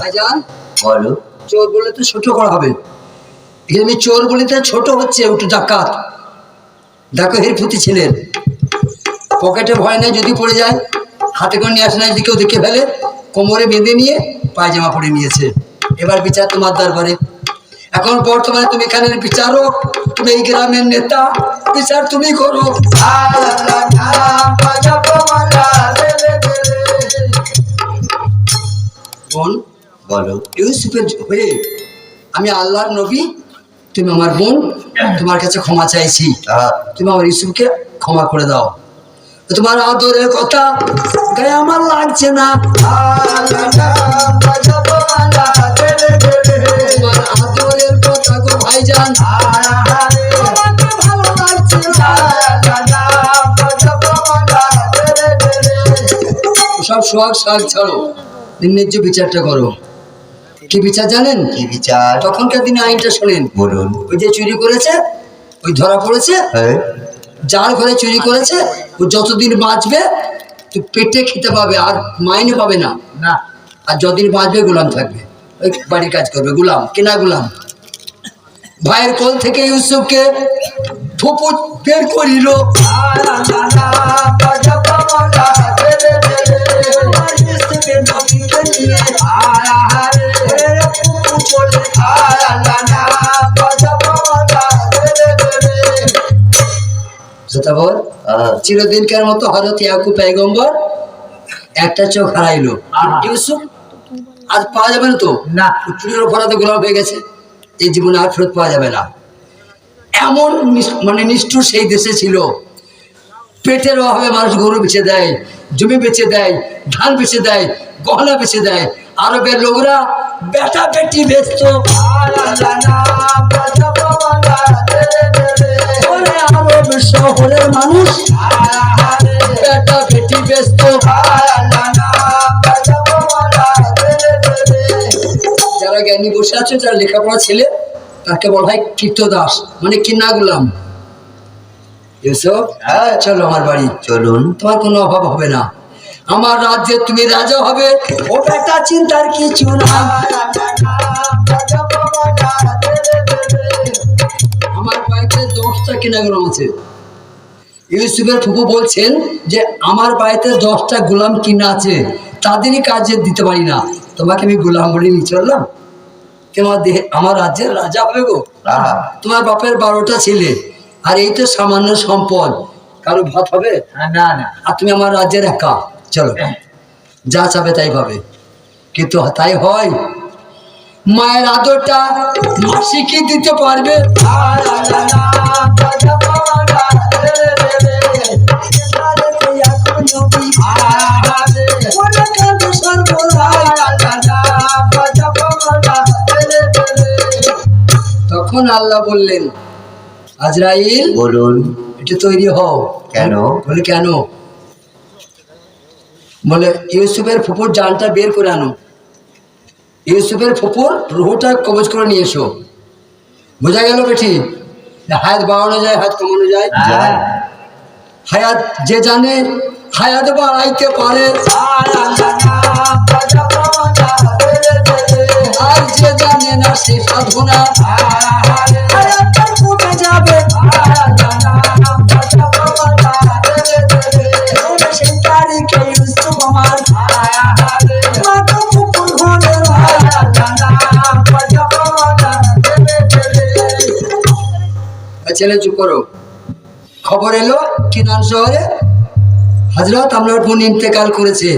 ভাইজান বলো। চোর বলে তো ছোট করা হবে। এখানে চোর বলে তো ছোট হচ্ছে একটু ডাকাত। দেখো হিরফুতি ছিলেন পকেটে ভয় নেই যদি পড়ে যায় হাতে করে নিয়ে আসে না যদি কেউ দেখে ফেলে কোমরে বেঁধে নিয়ে পায়জামা পরে নিয়েছে। এবার বিচার তোমার দরবারে। এখন বর্তমানে তুমি এখানের বিচারক তুমি এই গ্রামের নেতা বিচার তুমি করো। বোন বলো। ইউসুফের হয়ে আমি আল্লাহর নবী তুমি আমার বোন তোমার কাছে ক্ষমা চাইছি। আহ, তুমি আমার ইউসুফকে ক্ষমা করে দাও। তোমার আদরের কথা গায়ে আমার লাগছে না। ভালো লাগছে সব সোহাগ শাক ছাড়ো। ন্যায্য বিচারটা করো। কি বিচার জানেন? কি বিচার? তখনকার দিনে আইনটা শোনেন। বলুন। ওই যে চুরি করেছে ওই ধরা পড়েছে হ্যাঁ। যার ঘরে চুরি করেছে ও যতদিন বাঁচবে তো পেটে খেতে পাবে আর মাইনে পাবে না। না। আর যতদিন বাঁচবে গোলাম থাকবে। ওই বাড়ির কাজ করবে। গোলাম কেনা গোলাম। ভাইয়ের কোল থেকে ইউসুফকে ফুপু বের করিল। তারপর চিরদিনকার মতো হজরত ইয়াকু পেগম্বর একটা চোখ হারাইলো। আহা। ইউসুফ আজ পাওয়া যাবে না তো? না। চুরির অপরাধে গোলাম হয়ে গেছে। এই জীবনে আর ফেরত পাওয়া যাবে না। এমন মানে নিষ্ঠুর সেই দেশে ছিল। পেটের অভাবে মানুষ গরু বেছে দেয়, জমি বেছে দেয়, ধান বেছে দেয়, গহনা বেছে দেয়। আরবের লোকরা বেটা বেটি বেচত। আরব শহরের মানুষ। বসে আছে যারা লেখাপড়া ছেলে তাকে বলা হয় কীর্তদাস মানে কিন্না গুলাম? ইউসুফ হ্যাঁ। চলো আমার বাড়ি। চলুন। তোমার কোনো অভাব হবে না। আমার রাজ্যে তুমি রাজা হবে ও বেটা চিন্তার কিছু না। আমার বাড়িতে দশটা কিনা গোলাম আছে। ইউসুফের ফুপু বলছেন যে আমার বাড়িতে দশটা গোলাম কিনা আছে তাদেরই কাজে দিতে পারি না। তোমাকে আমি গোলাম বলে নিয়ে চললাম। তোমার দেহে আমার রাজ্যের রাজা হবে গো তোমার বাপের বারোটা ছেলে আর এই তো সামান্য সম্পদ কারও ভাত হবে না না আর তুমি আমার রাজ্যের একা চলো যা চাবে তাই পাবে কিন্তু তাই হয় মায়ের আদরটা শিখিয়ে দিতে পারবে তখন আল্লাহ বললেন আজরাইল বলুন। একটু তৈরি হও। কেন? বলে কেন? বলে ইউসুফের ফুপুর জানটা বের করে আনো। ইউসুফের ফুপুর রুহুটা কবজ করে নিয়ে এসো। বোঝা গেল বেঠি? হায়াত বাড়ানো যায় হাত কমানো যায়? যায়। হায়াত যে জানে হায়াত বাড়াইতে পারে। জানে না সে সাধনা হায়াতটা যাবে। সেই তারিখে ইউসুফ আমার মাথা ফুপুর ঘরে ছেলে, চুপ করো। খবর এলো কিনান শহরে? হাজরত আপনার বোন ইন্তেকাল করেছে,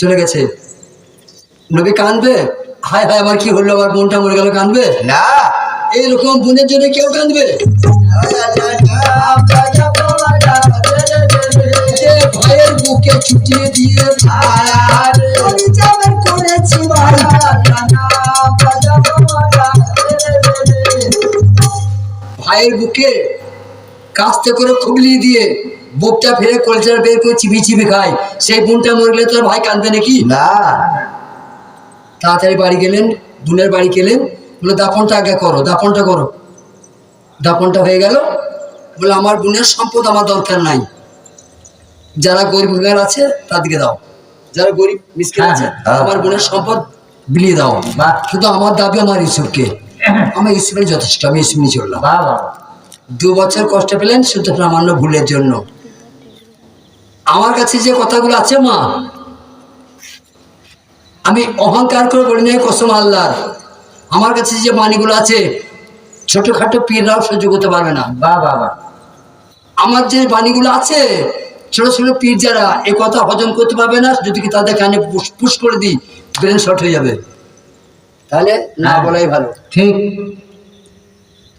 চলে গেছে। নবী কাঁদবে? হায় হায় আমার কি হলো? আমার বোনটা মরে গেল, কাঁদবে? না, এইরকম বোনের জন্য কেউ কাঁদবে? ভাইয়ের বুকে ছুটিয়ে দিয়ে ভাইয়ের বুকে কাস্তে করে খুবলি দিয়ে বুকটা ফেরে কলচার বের করে চিবি চিবি খায়। সেই বোনটা মরে গেলে তোর ভাই কাঁদবে নাকি? না। তাড়াতাড়ি বাড়ি গেলেন বোনের বাড়ি গেলেন বলে দাপনটা আগে করো দাপনটা করো। দাপনটা হয়ে গেল। বলে আমার বোনের সম্পদ আমার দরকার নাই। যারা গরিব গুগার আছে তাদেরকে দাও। যারা গরিব মিসকিন হ্যাঁ, আছে হ্যাঁ। আমার বোনের সম্পদ বিলিয়ে দাও। বাহ। কিন্তু আমার দাবি আমার ইউসুফকে। আমার ইউসুফের যথেষ্ট আমি ইউসুফ নিয়ে চললাম। দু বছর কষ্ট পেলেন শুধু সামান্য ভুলের জন্য। আমার কাছে যে কথাগুলো আছে মা আমি অহংকার করে বলি নাই কসম আল্লাহর। আমার কাছে যে বাণীগুলো আছে ছোটখাটো পীররাও সহ্য করতে পারবে না। বা বাবা আমার যে বাণীগুলো আছে ছোট ছোট পীর যারা এ কথা হজম করতে পারবে না যদি কি তাদের কানে পুশ পুশ করে দিই ব্রেন শর্ট হয়ে যাবে। তাহলে না হ্যাঁ। বলাই ভালো। ঠিক।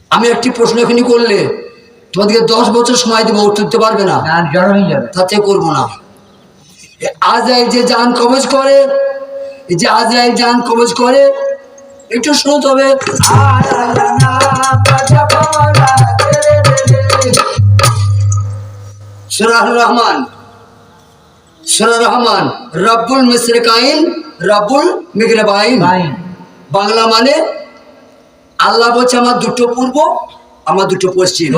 আমি একটি প্রশ্ন এখানে করলে তোমাদেরকে দশ বছর সময় দেবো উত্তর দিতে পারবে না? তাতে করব না। আজরাইল যে যান কবজ করে যে আজরাইল যান কবজ করে একটু শুনো তবে। সুরাহ রহমান সুরা রহমান রব্বুল মিসরিকাইন রব্বুল মিগরেবাইন বাইন। বাংলা মানে আল্লাহ বলছে আমার দুটো পূর্ব আমার দুটো পশ্চিম।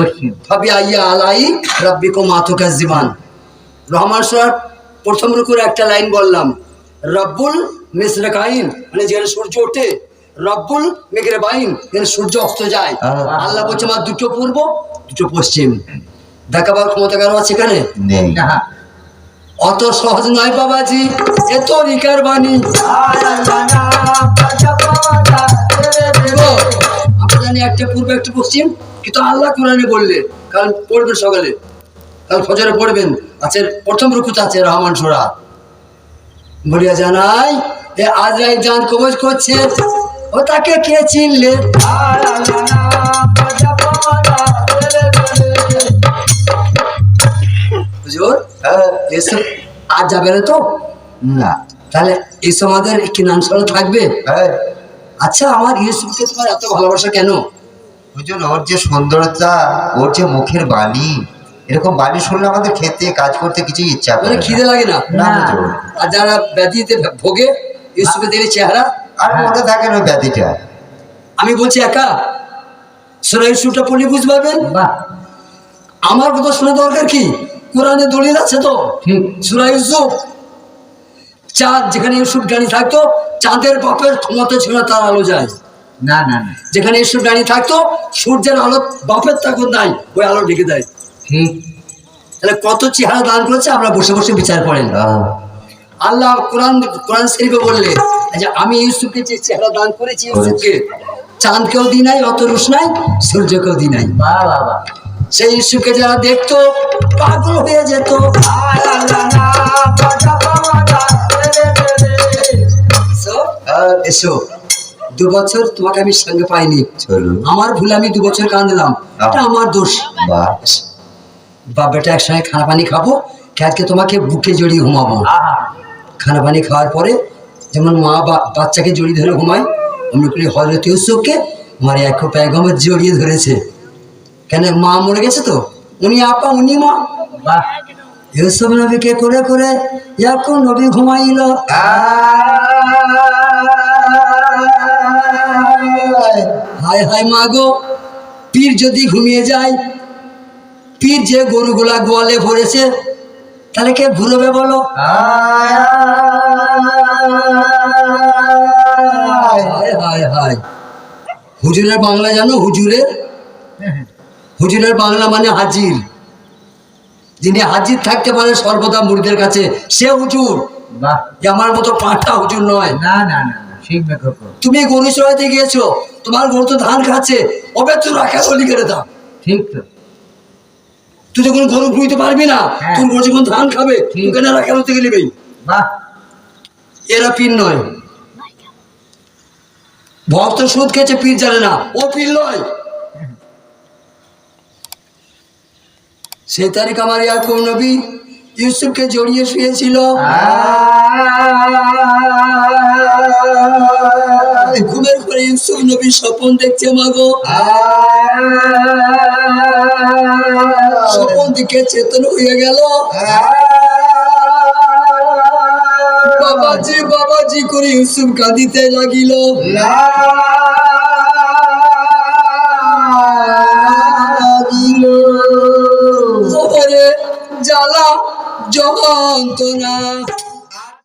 ভাবি আইয়া আলাই রাব্বিকো মাতুকা জীবান। রহমান সর প্রথম রুকুর একটা লাইন বললাম রব্বুল মিসরাকাইন মানে যেখানে সূর্য ওঠে। রব্বুল মেঘের বাইন যেখানে সূর্য অস্ত যায়। আল্লাহ বলছে আমার দুটো পূর্ব দুটো পশ্চিম। দেখাবার ক্ষমতা কারও আছে এখানে? নেই। না অত সহজ নয় বাবাজি এত রিকার বাণী। আমরা জানি একটা পূর্ব একটা পশ্চিম কিন্তু আল্লাহ কোরআনে বললে কারণ পড়বেন সকালে। কাল ফজরে পড়বেন। আছে প্রথম রুকুতে আছে রহমান সোরা। বলিয়া জানাই এ আজরাই জান কবজ করছে ও তাকে কে চিনলে? হুজুর এসব আজ যাবে না তো? না। তাহলে এসব আমাদের কি নাম সরা থাকবে? এই, আচ্ছা আমার ইউসুফকে তোমার এত ভালোবাসা কেন? হুজুর ওর যে সুন্দরতা ওর যে মুখের বাণী এরকম বাণী শুনলে আমাদের খেতে কাজ করতে কিছু ইচ্ছা করে মানে খিদে লাগে না। আর যারা ব্যাধিতে ভোগে ইউসুফের দেখে চেহারা? আর মনে থাকে না ব্যাধিটা। আমি বলছি একা? সোনা ইউসুফটা পড়লে বুঝতে পারবেন? আমার কথা শোনা দরকার কি? কোরআনে দলিল আছে তো? সুরা ইউসুফ চাঁদ যেখানে ইউসুফ গাড়ি থাকতো চাঁদের বাপের ক্ষমতা ছিল তার আলো যায়। না না যেখানে ইউসুফ গাড়ি থাকতো সূর্যের আলো বাপের তখন নাই ওই আলো ঢেকে দেয়। তাহলে কত চেহারা দান করেছে? আমরা বসে বসে বিচার করেন। আহ, আল্লাহ কোরআন কোরআন শরীফে বললে যে আমি ইউসুফকে যে চেহারা দান করেছি ইউসুফকে চাঁদকেও দিই নাই অত রুশ নাই সূর্যকেও দিই নাই। সেই ইউসুফকে যারা দেখতো পাগল হয়ে যেত। এসো, দু বছর তোমাকে আমি সঙ্গে পাইনি। আমার ভুল আমি দু বছর কাঁদলাম এটা আমার দোষ। বাপ বেটা একসঙ্গে খানা পানি খাব আজকে তোমাকে বুকে জড়িয়ে ঘুমাবো? খানা পানি খাওয়ার পরে যেমন মা বাচ্চাকে জড়িয়ে ধরে ঘুমায় অমনি করে হজরত ইউসুফকে মারে এক প্যাগমের জড়িয়ে ধরেছে। কেন মা মরে গেছে তো? উনি আপা উনি মা। ইউসুফ নবীকে করে করে এখন নবী ঘুমাইল। হায় হায় মা গো পীর যদি ঘুমিয়ে যায় পীর যে গরুগুলা গোয়ালে ভরেছে তাহলে কে ঘুরবে বলো? হায় হায় হায় হুজুরের বাংলা জানো? হুজুরের? হুজুরের বাংলা মানে হাজির। যিনি হাজির থাকতে পারে সর্বদা মুড়িদের কাছে। সে হুজুর। আমার মতো পাঁচটা হুজুর নয়। না না না তুমি গরু চড়াইতে গিয়েছো তোমার গরু তো ধান খাচ্ছে ওবে রাখা বলি করে দাও। ঠিক তো। তুই যখন গরু খুঁজতে পারবি না হ্যাঁ। তুই যখন ধান খাবে তুই কেন রাখা বলতে গেলি বাহ। এরা পীর নয়। ভক্ত সুদ খেয়েছে পীর জানে না। ও পীর নয়। সেই তারিখ আমার ইয়াকুব নবী ইউসুফকে জড়িয়ে শুয়েছিল। ঘুমের পরে ইউসুফ নবী স্বপন দেখছে মাগো স্বপন দিকে চেতন হয়ে গেল। বাবাজি বাবাজি করে ইউসুফ কাঁদিতে লাগিল। জ্বালা যন্ত্রণা।